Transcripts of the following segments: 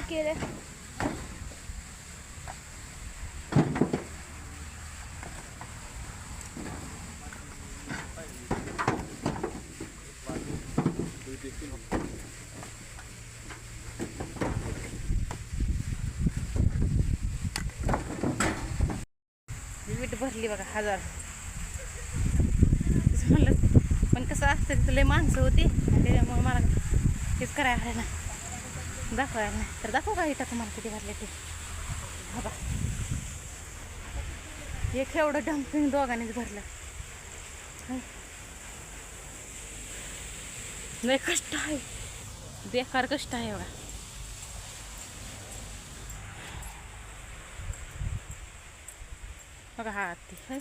केलं वीट भरली बघा हजार म्हणलं पण कसं असतं तिथं लय माणसं होती त्याच्यामुळे मला हेच करायला आहे ना दाखवायला नाही तर दाखव का इथं तुम्हाला किती भरले ते हा बा एक एवढं डम्पिंग दोघांनीच भरलं हं. लय कष्ट आहे बेकार कष्ट आहे बघा बघा हा ती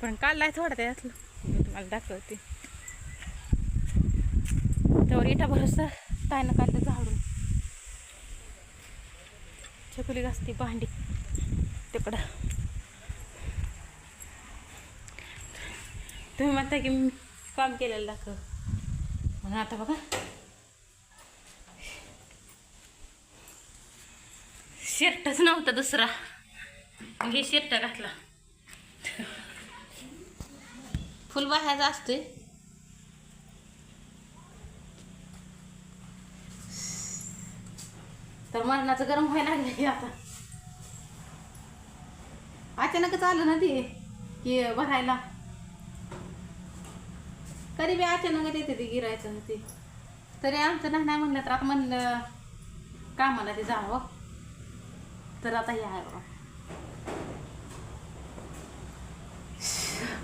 पण काढलाय थोडा त्यातलं मी तुम्हाला दाखवते त्यावर इटा भरोसा तायनं काढलं झाडून. छकुली असते भांडी तिकडं. तुम्ही म्हणता की काम केलेलं दाखव. म्हणून आता बघा. शर्टच नव्हता दुसरा. मग हे शर्ट घातला. फुल बाह्याचा असतोय. तर मरणाचं गरम व्हायला लागलं की आता. अचानकच आलं ना ते की भरायला. कधी बी अचानक येते ते गिरायचं ते. तरी आमचं नाही नाही म्हणलं तर आता म्हणलं कामाला ते जावं. तर आता हे आहे बघा.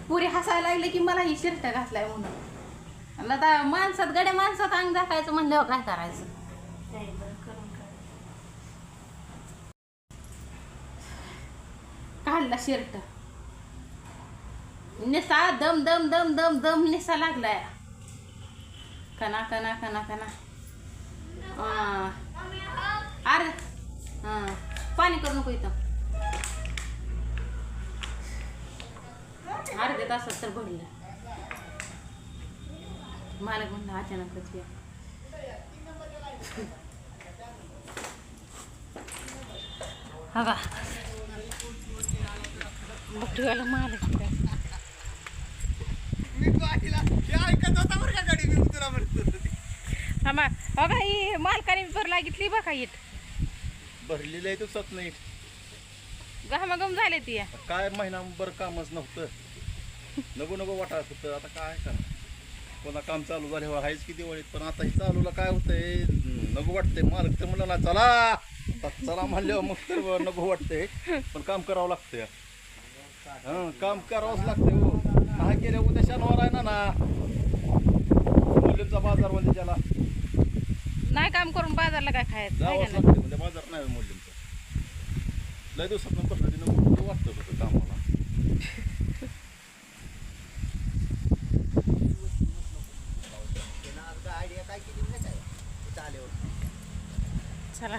पुरे हसायला लागले की मला ही शर्ट घातलाय म्हणून. आणि आता माणसात गड्या माणसात अंग दाखायचं म्हणल्यावर काय करायचं? लागला शर्ट नेसा दम दम दम दम दम नेसा लागलाय. कना कना कना कना हा. अरे हा. पाणी करू नको इथं. अर्ध्या तासात तर भरलं. मालक म्हणलं अचानकच या. हवा का मालक काय मी पाहिला हे ऐकत होता बरं का गाडी? मी तुला म्हणतो हा मा बघा ही मालकाने भर लागितली बघा इट? भरलेलं आहे दिवसात नाही गहमागम झाले ती. या काय महिनाभर कामच नव्हतं. नको नको वाटत होतं. आता काय करा कोणा काम चालू झाल्यावर आहेच किती वळीत पण आता हे चालूला काय होतंय? नको वाटतंय. मालक तर म्हणलं ना चला. आता चला म्हणल्यावर मग तर नको वाटतंय. पण काम करावं लागतंय. हं काम करावंच लागतंय हो. नाही केल्या उद्या शनिवार आहे ना ना. मुलींचा बाजार म्हणजे त्याला. नाही काम करून बाजारला काय खायचं आहे जावंच का नाही? लागतं म्हणजे बाजार नाही मुलींचा. लय दिवसात बसलं की नको वाटतं होतं कामाला. चला.